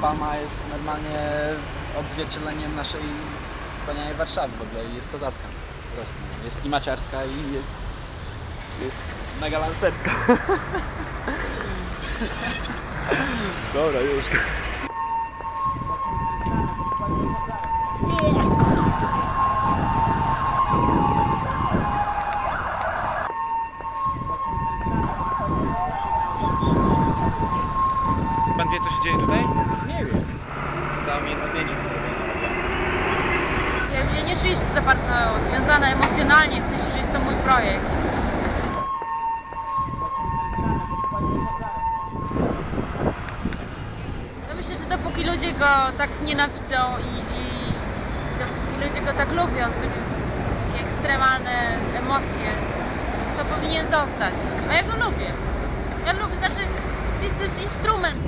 Palma jest normalnie odzwierciedleniem naszej wspaniałej Warszawy w ogóle i jest kozacka po prostu. Jest i maciarska i jest, jest mega lansterska. Dobra, już. Pan Zdjęcie. Ja, ja nie czuję się za bardzo związana emocjonalnie, w sensie, że jest to mój projekt. Ja myślę, że dopóki ludzie go tak nienawidzą i, i dopóki ludzie go tak lubią, z tymi z- takie ekstremalne emocje, to powinien zostać. A ja go lubię. Ja lubię, znaczy, to jest, to jest instrument.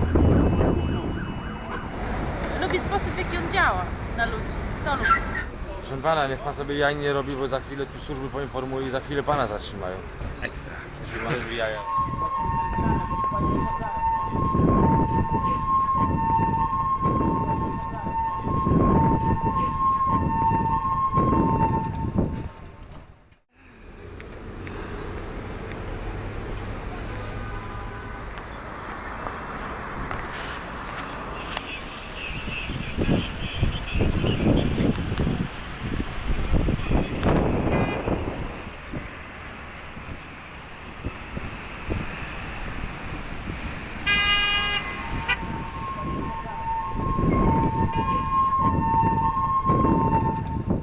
Lubię sposób, w jaki on działa na ludzi. To lubię. Proszę pana, niech pan sobie jaj nie robi, bo za chwilę tu służby poinformują i za chwilę pana zatrzymają. Ekstra. Jeżeli pan robi jaja. あっ!